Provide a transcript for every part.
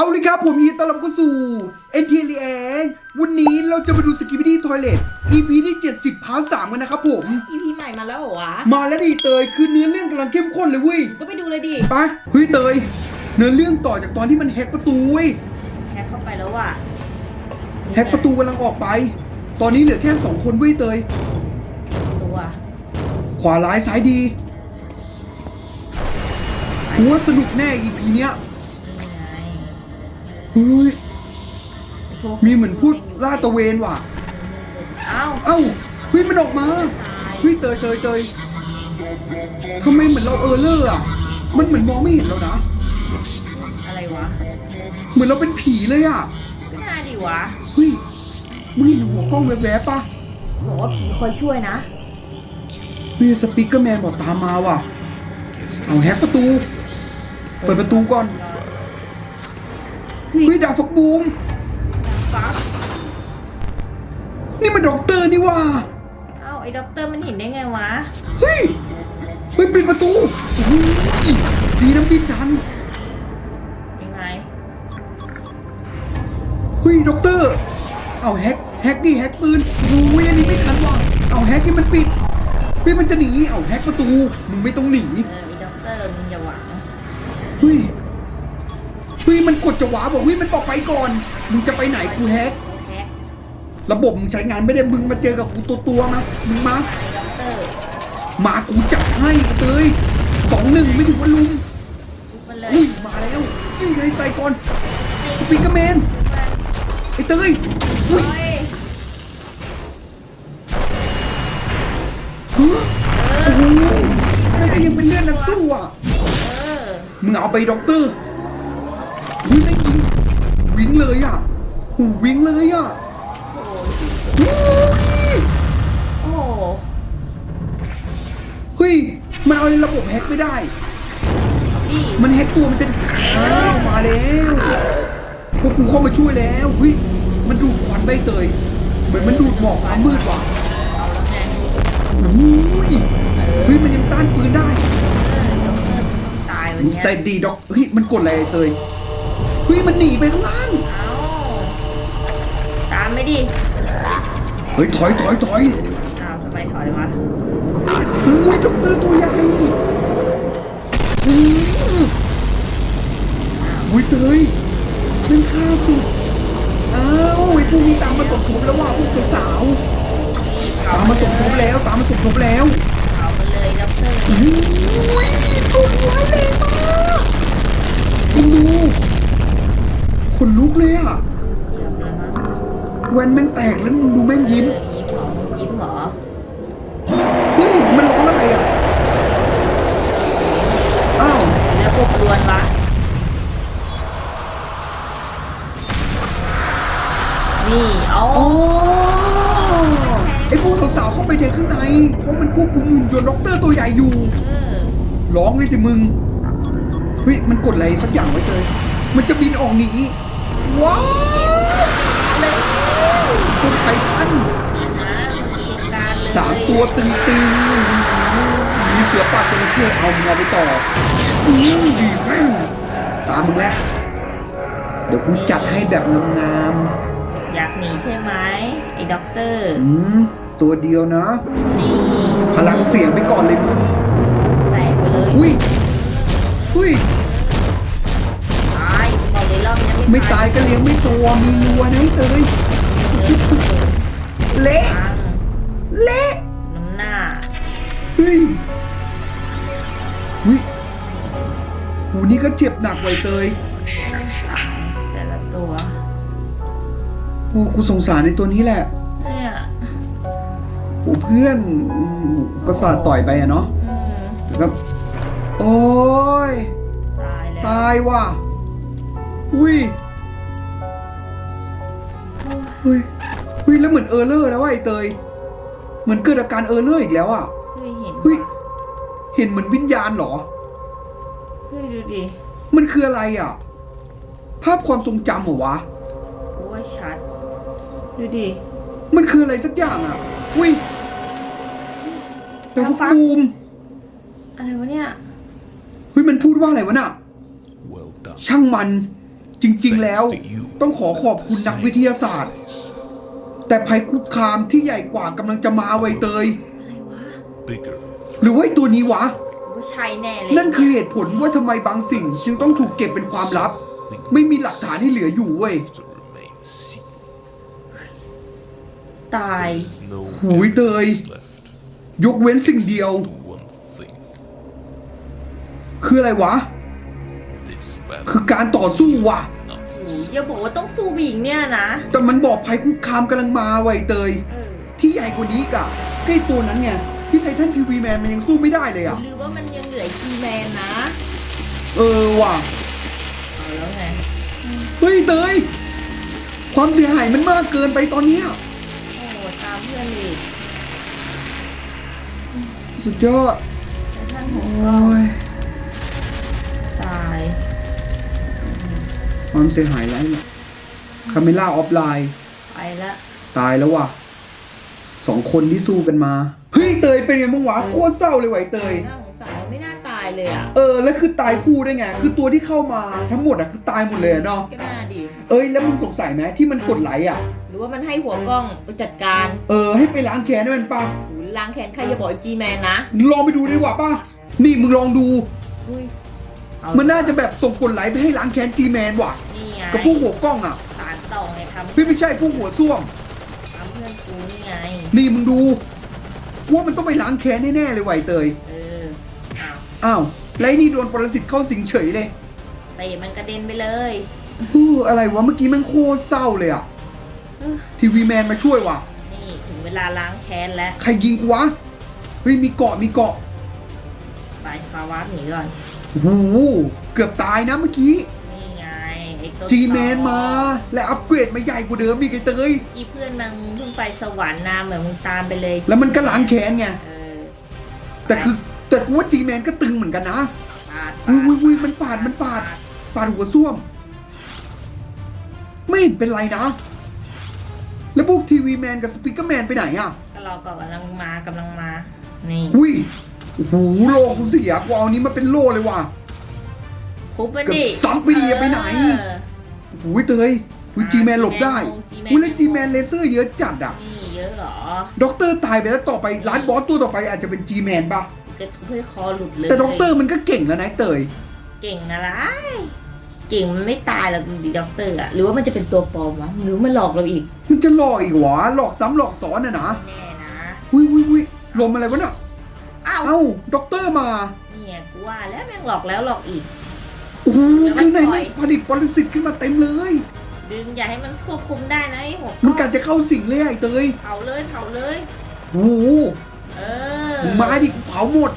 เอาเลยครับผมยินดีต้อนรับเข้าสู่ n t l งวันนี้เราจะมาดูสกิปปี้ทอยเลท EP ที่ 70พาร์ท3กันนะครับผมอีพีใหม่มาแล้วเหรอวะมาแล้วดิเตยคือเนื้อเรื่องกำลังเข้มข้นเลยเว้ยก็ไปดูเลยดิไปเฮ้ยเตย เนื้อเรื่องต่อจากตอนที่มันแฮกประตูเว้ยแฮกเข้าไปแล้วว่ะแฮกประตูกำลังออกไป ตอนนี้เหลือแค่สองคนเว้ยเตย ตัวขวาร้ายซ้ายดีกูว่าสนุกแน่ EP เนี้ยนี่ไง เฮ้ยพวกมีเหมือนพูดลาดตระเวนว่ะ เอ้าเอ้าเฮ้ยมันออกมาเฮ้ยเตยเตยเตยทำไมเหมือนเราเออเลอร์อะ มันเหมือนมองไม่เห็นเรานะ อะไรวะ เหมือนเราเป็นผีเลยอะก็น่าดีวะเฮ้ยมึงเห็นหัวกล้องแวบๆปะบอกว่าผีคอยช่วยนะเฮ้ยสปีกเกอร์แมนบอกตามมาว่ะ เอาแฮกประตู เปิดประตูก่อน เฮ้ยเฮ้ยดาวฟักบูมฟักนี่มันด็อกเตอร์นี่ว่ะเอ้าไอ้ด็อกเตอร์มันเห็นได้ไงวะ เฮ้ยเฮ้ยปิดประตูโอ้โหดีน้ำบินทันยังไงเฮ้ยด็อกเตอร์ เอาแฮกแฮกดิแฮกปืนโอ้ยอันนี้ไม่ทันว่ะเอาแฮกนี่มันปิดเฮ้ยมันจะหนีเอาแฮกประตูมึงไม่ต้องหนีเออไอ้ด็อกเตอร์มึงอย่าหวังเฮ้ยเฮ้ยมันกดจะหวาบอกเฮ้ยมันบอกไปก่อน มึงจะไปไหนกูแฮกแฮกระบบมึงใช้งานไม่ได้มึงมาเจอกับกูตัวตัวๆมามึงมาไอ้ด็อกเตอร์มากูจับให้ไอ้เตยสองหนึ่งไม่ถึงว่าลุมลุกมันเลยอุ้ยมาแล้วนี่ไงใส่ก่อนสปีกเกอร์แมนไอ้เตยอุ้ยเฮ้ยฮะโอ้โหไม่ได้ยังเป็นเลือดนักสู้อะเออมึงเอาไปด็อกเตอร์ อุ้ยไม่ยิงวิ่งเลยอะหูวิ่งเลยอะโอ้โหอุ้ยโอ้โหเฮ้ยมันเอาในระบบแฮกไม่ได้ดิมันแฮกตัวมันจะอ้าวมาแล้วพวกกูเข้ามาช่วยแล้วเฮ้ยมันดูดควันใบเตย เหมือนมันดูดหมอกความมืดว่ะเอาแล้วไงอุ้ยเฮ้ยมันยังต้านปืนได้เออด็อกเตอร์ต้องตายวันเนี้ยใส่ดีด็อกเฮ้ยมันกดอะไรไอ้เตยเฮ้ยมันหนีไปข้างล่าง เอาตามไม่ดิเฮ้ยถอยถอยถอยอ้าวทำไมถอยวะอุ้ยด็อกเตอร์ตัวใหญ่อุ้ยอุ้ยเตยเป็นข้าสุดอ้าวไอ้พวกนี้ตามมาสมทบแล้วว่ะพวกสาวๆตามมาสมทบแล้วตามมาสมทบแล้ว เอาไปเลยด็อกเตอร์อุ้ยตัวร้ายแรงมากคุณดูข นลุกเลยอะเยี่ยมเลยมั้งแวนแม่งแตกแล้วมึงดูแม่งยิ้มเออยิ้มเหรอเฮ้ยิ้มเหรอยมันร้องอะไรอะอ้าวแล้วพวกรวนวะนี่เอาอ๋อไอ้พวกสาวๆเข้าไปในข้างในเพราะมันควบคุมหุ่นยนต์ด็อกเตอร์ตัวใหญ่อยู่เออร้องเลยสิมึงเฮ้ยมันกดอะไรสักอย่างไว้เลย มันจะบินออกหนี ว้าวคนไททันนะการเลยสามตัวตึงๆมีเสือป่าจระเข้เอามึงเอาไปต่ออือดีแม่งตามมึงแล้วเดี๋ยวกูจัดให้แบบงามอยากหนีใช่ไหมไอ้ด็อกเตอร์ๆอืมตัวเดียวนะ นี่พลังเสียงไปก่อนเลยมึง แตกไปเลยอุ้ยอุ้ย ไม่ตายก็เลี้ยงไม่ตัวมีรัวนะไอ้เตยเละปังเละน้ำหน้าเฮ้ยอุ้ยหูนี่ก็เจ็บหนักไว้เตย แต่ละตัวโอ้กูสงสารในตัวนี้แหละเนี่ยโอ้เพื่อนอืมก็สาดต่อยไปอะเนาะอืมแล้วก็โอ้ย ตายแล้ว ตายว่ะ อุ้ยเฮ้ยเฮ้ยแล้วเหมือนเออร์เลอร์แล้วว่ะไอ้เตย เหมือนเกิดอาการเออร์เลอร์อีกแล้วอะเฮ้ยเห็นเฮ้ยเห็นเหมือนวิญญาณเหรอ เฮ้ยดูดิมันคืออะไรอะ ภาพความทรงจำเหรอวะ กูว่าชัด ดูดิ มันคืออะไรสักอย่างอะ อุ้ยเดี๋ยวแล้วฟัฟักกบูมอะไรวะเนี่ย เฮ้ยมันพูดว่าอะไรวะน่ะช่างมัน จริงๆ แล้วต้องขอขอบคุณนักวิทยาศาสตร์ แต่ภัยคุกคามที่ใหญ่กว่ากำลังจะมาไวเตย อะไรวะ bigger หรือว่าไอ้ตัวนี้วะ ผู้ชายแน่เลยนั่นคือเหตุผลว่าทำไมบางสิ่ง จึงต้องถูกเก็บเป็นความลับ ไม่มีหลักฐานให้เหลืออยู่เว้ย to remain secret. ตาย There's no หูยเตย evidence left. ยกเว้นสิ่งเดียว One thing. คืออะไรวะ This คือ battle การต่อสู้ว่ะ not โอ้ยอย่าบอกว่าต้องสู้ผู้หญิงเนี่ยนะแต่มันบอกภัยคุกคามกำลังมาไวเตย เออที่ใหญ่กว่านี้อีกอะใกล้ตัวนั้นไงที่ไททันทีวีแมนมันยังสู้ไม่ได้เลยอะหรือว่ามันยังเหลือจีแมนนะเออว่ะ เอาแล้วไงเฮ้ยเตย ความเสียหายมันมากเกินไปตอนเนี้ยโอ้ตามเพื่อนอีกสุดยอด แต่ท่านหโอ้กก็ย ความเสียหายแล้วเนี่ยคาเมล่าออฟไลน์ ไปละตายแล้วว่ะสองคนที่สู้กันมา เฮ้ยเตยเป็นไงบ้างวะโคตรเศร้าเลยไหวะไอ้เตย น่าสงสารไม่น่าตายเลยอะเออแล้วคือตายคู่ได้ไง คือตัวที่เข้ามาทั้งหมดอะคือตายหมดเลยอะเนาะก็น่าดิเอ้ยแล้วมึงสงสัยไหมที่มันกดไหลค์อะหรือว่ามันให้หัวกล้องไปจัดการเออให้ไปล้างแค้นให้มันป่ะหูล้างแขนใครอย่าบอกจีแมนนะ ลองไปดูดีกว่าป่ะนี่มึงลองดู อุ้ยเอ มันน่าจะแบบส่งกดไหลค์ไปให้ล้างแค้นจีแมนว่ะ นี่ไงกับพวกหัวกล้องอะสารต่อไงทำพี่ไม่ใช่พวกหัวส้วม ทำเพื่อนกูนี่ไง นี่มึงดูว่ามันต้องไปล้างแค้นแน่ๆเลยไหวะไอ้เตย เอออ้าวอ้าวแล้วไอ้นี่โดนปรสิตเข้าสิงเฉยเลยเตะมันกระเด็นไปเลยฮู้อะไรวะเมื่อกี้มันโคตรเศร้าเลยอะเออทีวีแมนมาช่วยว่ะ นี่ถึงเวลาล้างแค้นแล้ว ใครยิงกูวะ เฮ้ยมีเกาะมีเกาะ ไปฟาวาร์ปหนีก่อนโอ้โหเกือบตายนะเมื่อกี้นี่ไงไอ้ตัวจีแมนมา และอัปเกรดมาใหญ่กว่าเดิมอีกไอ้เตยอีเพื่อนมันเพิ่งไปสวรรค์นะเหมือนมึงตามไปเลยแล้วมันก็ล้างแค้นไงเออแต่คือแต่กูว่าจีแมนก็ตึงเหมือนกันนะปาดอุ้ยอุ้ยอุ้ยมันปาดมันปาดปาดหัวส้วม ไม่เห็นเป็นไรนะ แล้วพวกทีวีแมนกับสปีกเกอร์แมนไปไหนอะก็รอก่อนกำลังมากำลังมา นี่อุ้ย โอ้โหโลกูเสียกูเอาอันนี้มาเป็นโลเลยว่ะคุบไปก็ดิซัดไปดิอย่าไปไหนเออ โอ้ยเตยอุ้ยจีแมนหลบได้ G-Man อุ้ยแล้วจีแมนเลเซอร์เยอะจัดอะนี่เยอะเหรอ ด็อกเตอร์ตายไปแล้วต่อไปร้านบอสตัวต่อไปอาจจะเป็นจีแมนป่ะจะทุบให้คอหลุดเลยแต่ด็อกเตอร์มันก็เก่งแล้วนะไอ้เตย เก่งอะไร เก่งมันไม่ตายหรอกดิด็อกเตอร์อะหรือว่ามันจะเป็นตัวปลอมวะหรือมันหลอกเราอีกมันจะหลอกอีกหวะหลอกซ้ำหลอกซ้อนน่ะนะแน่นะ อุ้ยอุ้ยอุ้ยลมอะไรวะน่ะอ้าว เอ้าด็อกเตอร์มาเนี่ยกูว่าแล้วแม่งหลอกแล้วหลอกอีก โอ้โหแล้วมันข้างในปล่มัอยนผลิตปรสิตขึ้นมาเต็มเลย ดึงอย่าให้มันควบคุมได้นะไอ้หัวมันกัดจะเข้าสิงเลยไอ้เตยเผาเลยเผาเลยโอ้โหเออมึงมาดิกูเผาหมด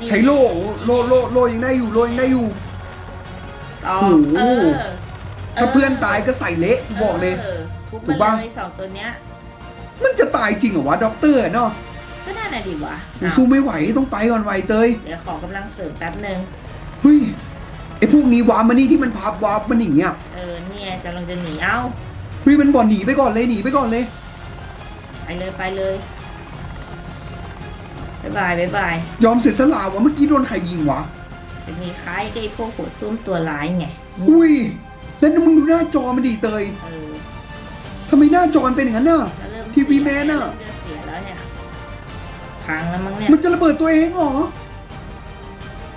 นี่ใช้โล่โล่โล่โล่ยังได้อยู่โล่ยังได้อยู่ต่อโอ้โหเออถ้าเพื่อนตายก็ใส่เละกูบอกเลยทุบถูมากปะเลยสองตัวเนี้ยมันจะตายจริงเหรอวะด็อกเตอร์เนาะ ก็น่าหน่ะดีวะกูสู้ไม่ไหวต้องไปก่อนไวเตยเดี๋ยวขอกำลังเสริมแป๊บหนึ่งเฮ้ยไอพวกนี้วาร์ปมานี่ที่มันพับวาร์ปมันหนีอะเออเนี่ยกำลังจะหนีเอ้าเฮ้ยมันบอกหนีไปก่อนเลยหนีไปก่อนเลยไปเลยไปเลยบายบายบายบายยอมเสียสละวะเมื่อกี้โดนใครยิงวะจะมีคล้ายกับไอ้พวกหัวซุ่มตัวร้ายไงอุ้ยแล้วมึงดูหน้าจอมันดีเตยเออทำไมหน้าจอมันเป็นอย่างนั้นน่ะแล้วเริ่มทีวีแมนอะ พังแล้วมั้งเนี่ยมันจะระเบิดตัวเองเหรอ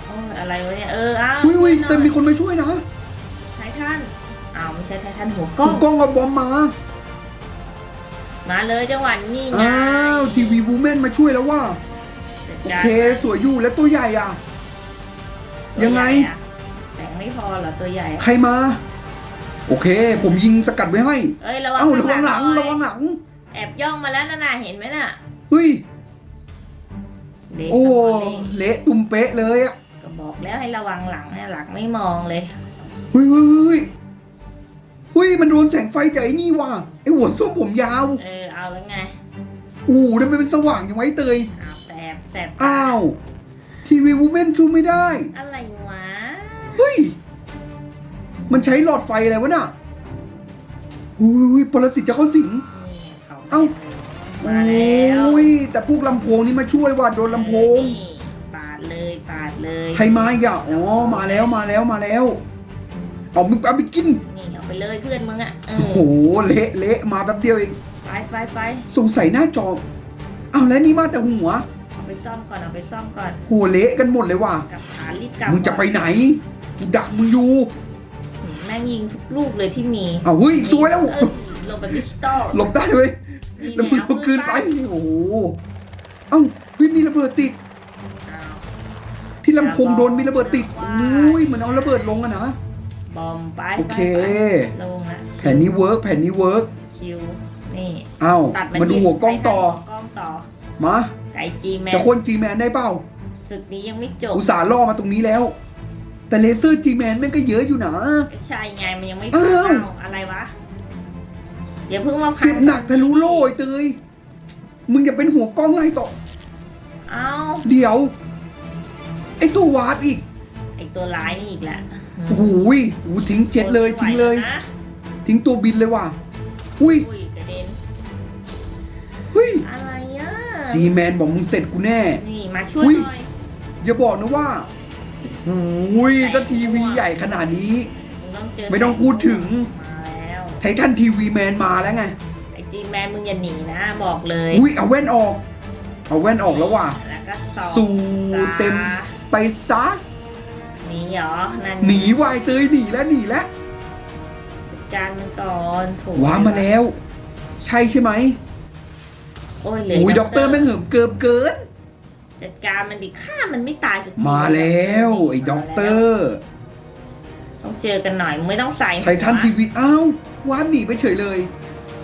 โอ้ยอะไรวะเนี่ยเอออ้าวอุ้ยอุ้ยช่วหน่แต่มีคนมาช่วยนะไททันอ้าวไม่ใช่ไททันหัวกกล้องกล้องเอาบอมมามาเลยจังหวะนี้ไงอ้าวทีวีวูแมนมาช่วยแล้วว่าจัดโอการเคสวยอยู่แล้วตัวใหญ่อะตัวยังไงใหญ่อะแต่งไม่พอเหรอตัวใหญ่อะใครมา โอเค ผมยิงสกัดไว้ให้เอ้ยระวังเอ้าระวังหลัง ข้าระวังหลังแอบย่องมาแล้วน่ะน่ะเห็นไหมน่ะเฮ้ย เดซโอ้มอลลิงเละตุ่มเป๊ะเลยอะก็บอกแล้วให้ระวังหลังเนี่ยหลังไม่มองเลย เฮ้ยเฮ้ยเฮ้ยเฮ้ยมันโดนแสงไฟจากไอ้นี่ว่ะไอ้หัวส้มผมยาวเออเอาแล้วไงอู้ทำไมเป็นสว่างอย่างไว้เตยอ้าวแสบแสบตาอ้าวทีวีวูแมนชูไม่ได้ อะไรวะเฮ้ย มันใช้หลอดไฟอะไรวะน่ะอุ้ยปรสิตจะเข้าสิง นี่เขาเอ้ามาแล้วโอ้ยแต่พวกลำโพงนี่มาช่วยว่ะโดนลำโพง นี่ปาดเลยปาดเลยใครมาอีกอะอ๋อมาแล้วมาแล้วมาแล้วเอามึงเอาไปกิน นี่เอาไปเลยเพื่อนมึงอะเอโอ้โหอเละเละมาแป๊บเดียวเอง ไปไปไปสงสัยหน้าจออ้าวแล้วนี่มาแต่หัวเอาไปซ่อมก่อนเอาไปซ่อมก่อนโหเละกันหมดเลยว่ะกลับฐานรีบกลับมึงจะไปไหนกูดักมึงอยู่แม่งยิงทุกลูกเลยที่มีอ้าวเฮ้ยสวยแล้วเออหลบแบบดิจิตอลหลบได้เว้ยนี่ แล้วมึงเอาคืนไปโอ้โหเอ้าเฮ้ยมีระเบิดติดอ้าวที่ลำโพงโดนมีระเบิดติดอุ้ยเหมือนเอาระเบิดลงอะนะบอมไปโอเคไปไปลงนะแผ่นนี้เวิร์กแผ่นนี้เวิร์กคิวนี่เอ้าตัดมาดูหัวกล้องต่อหัวกล้องต่อมาไก่จีแมนจะโค่นจีแมนได้เปล่าศึกนี้ยังไม่จบอุตส่าห์ล่อมาตรงนี้แล้ว แต่เลเซอร์จีแมนแม่งก็เยอะอยู่นะไม่ใช่ไงมันยังไม่อ้าวเอ้าอะไรวะ อย่าเพิ่งมาพัเจ็บหนักทะลุโล่ไอ้เตยมึงอย่าเป็นหัวกล้องไล่ต่อ เอ้าเดี๋ยว ไอ้ตัววาร์ปอีกไอตัวร้ายนี่อีกแหละโอ้โหยโอ้โหทิ้งเจ็ดเลยทนทิ้งไม่ไหวเลยแวนะทิ้งตัวบินเลยว่ะ อุ้ยอุ้ยกระเด็นเฮ้ยอะไรอะจีแมนบอกมึงเสร็จกูแน่ นี่มาช่วยอุ้ยหน่อย อย่าบอกนะว่าโอ้ยก็ทีวีใหญ่ขนาดนี้มึงต้องเจอไม่ต้องพูดถึงมาแล้วไททันทีวีแมนมาแล้วไง ไอจีแมนมึงอย่าหนีนะบอกเลยอุ้ยเอาแว่นออก เอาแว่นออกแล้วว่ะแล้วก็สองสู่เต็มไปซะหนีเหรอนั่นหนีวายเตยหนีแล้วหนีแล้วจัดการมันก่อนโถูว้ามาแล้ว ใช่ใช่ไหมโอ้ยเหลืออุ้ยด็อกเตอร์แม่งเหิมเกิมเกิน จัดการมันดิฆ่ามันไม่ตายสักทีมาแล้วไอ้ด็อกเตอร์ ต้องเจอกันหน่อยมึงไม่ต้องใส่ไททันทีวีอ้าวว้านหนีไปเฉยเลย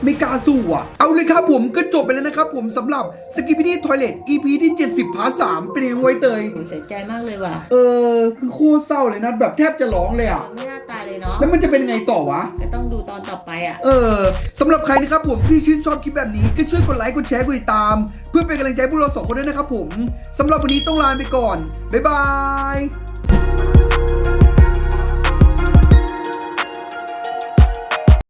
ไม่กล้าสู้อะ เอาเลยครับผมก็จบไปแล้วนะครับผมสำหรับสกิป p ี d ทอยเล t EP ที่ 70พาร์ท3เป็นยังไงเตยหนูเสียใจมากเลยว่ะ เออ คือโคตรเศร้าเลยนะ แบบแทบจะร้องเลยอะ ไม่น่าตายเลยเนาะ แล้วมันจะเป็นไงต่อวะ ก็ต้องดูตอนต่อไปอะ เออสำหรับใครนะครับผมที่ชื่นชอบคลิปแบบนี้ก็ช่วยกดไลค์กดแชร์กดติดตาม เพื่อเป็นกำลังใจให้พวกเราสองคนด้วยนะครับผมสำหรับวันนี้ต้องลาไปก่อนบ๊ายบาย